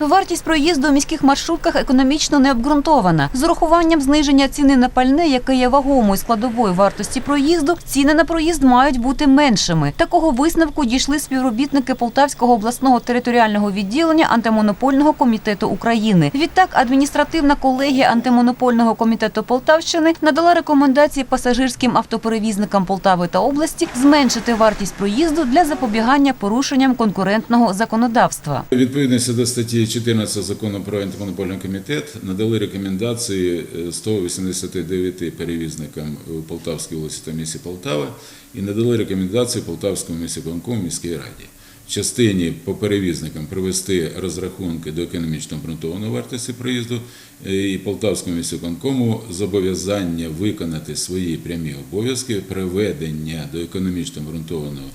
Вартість проїзду у міських маршрутках економічно не обґрунтована. З урахуванням зниження ціни на пальне, яке є вагомою складовою вартості проїзду, ціни на проїзд мають бути меншими. Такого висновку дійшли співробітники Полтавського обласного територіального відділення антимонопольного комітету України. Відтак, адміністративна колегія антимонопольного комітету Полтавщини надала рекомендації пасажирським автоперевізникам Полтави та області зменшити вартість проїзду для запобігання порушенням конкурентного законодавства. Відповідності до статті 14 закону про антимонопольний комітет надали рекомендації е, 189 перевізникам у Полтавській області та місті Полтава і надали рекомендації Полтавському міському міській раді. В частині по перевізникам привести розрахунки до економічно обґрунтованої вартості проїзду е, і Полтавському міському зобов'язання виконати свої прямі обов'язки приведення до економічно обґрунтованого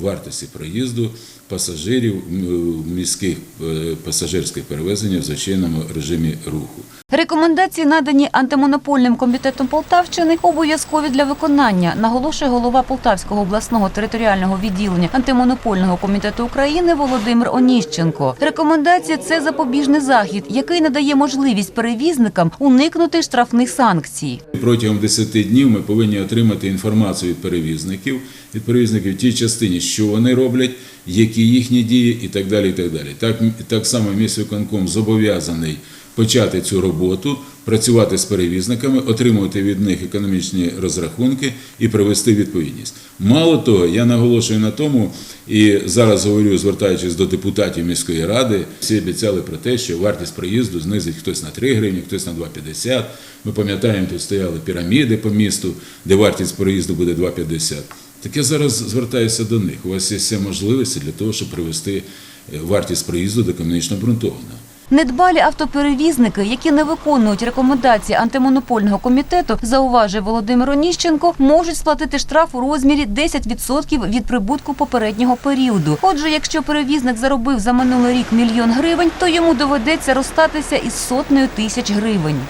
вартості проїзду пасажирів міських е, пасажирських перевезення в звичайному режимі руху. Рекомендації, надані антимонопольним комітетом Полтавщини, обов'язкові для виконання, наголошує голова Полтавського обласного територіального відділення антимонопольного комітету України Володимир Оніщенко. Рекомендації це запобіжний захід, який надає можливість перевізникам уникнути штрафних санкцій. Протягом 10 днів ми повинні отримати інформацію від перевізників, від перевізників в тій частині, що вони роблять, які їхні дії і так далі. І так, далі. Так, так само міськвиконком зобов'язаний почати цю роботу, працювати з перевізниками, отримувати від них економічні розрахунки і привести відповідність. Мало того, я наголошую на тому, і зараз говорю, звертаючись до депутатів міської ради, всі обіцяли про те, що вартість проїзду знизить хтось на 3 гривні, хтось на 2,50. Ми пам'ятаємо, тут стояли піраміди по місту, де вартість проїзду буде 2,50. Так я зараз звертаюся до них. У вас є всі можливості для того, щоб привести е, вартість проїзду до економічно обґрунтованого. Недбалі автоперевізники, які не виконують рекомендації антимонопольного комітету, зауважує Володимир Оніщенко, можуть сплатити штраф у розмірі 10% від прибутку попереднього періоду. Отже, якщо перевізник заробив за минулий рік мільйон гривень, то йому доведеться розстатися із сотнею тисяч гривень.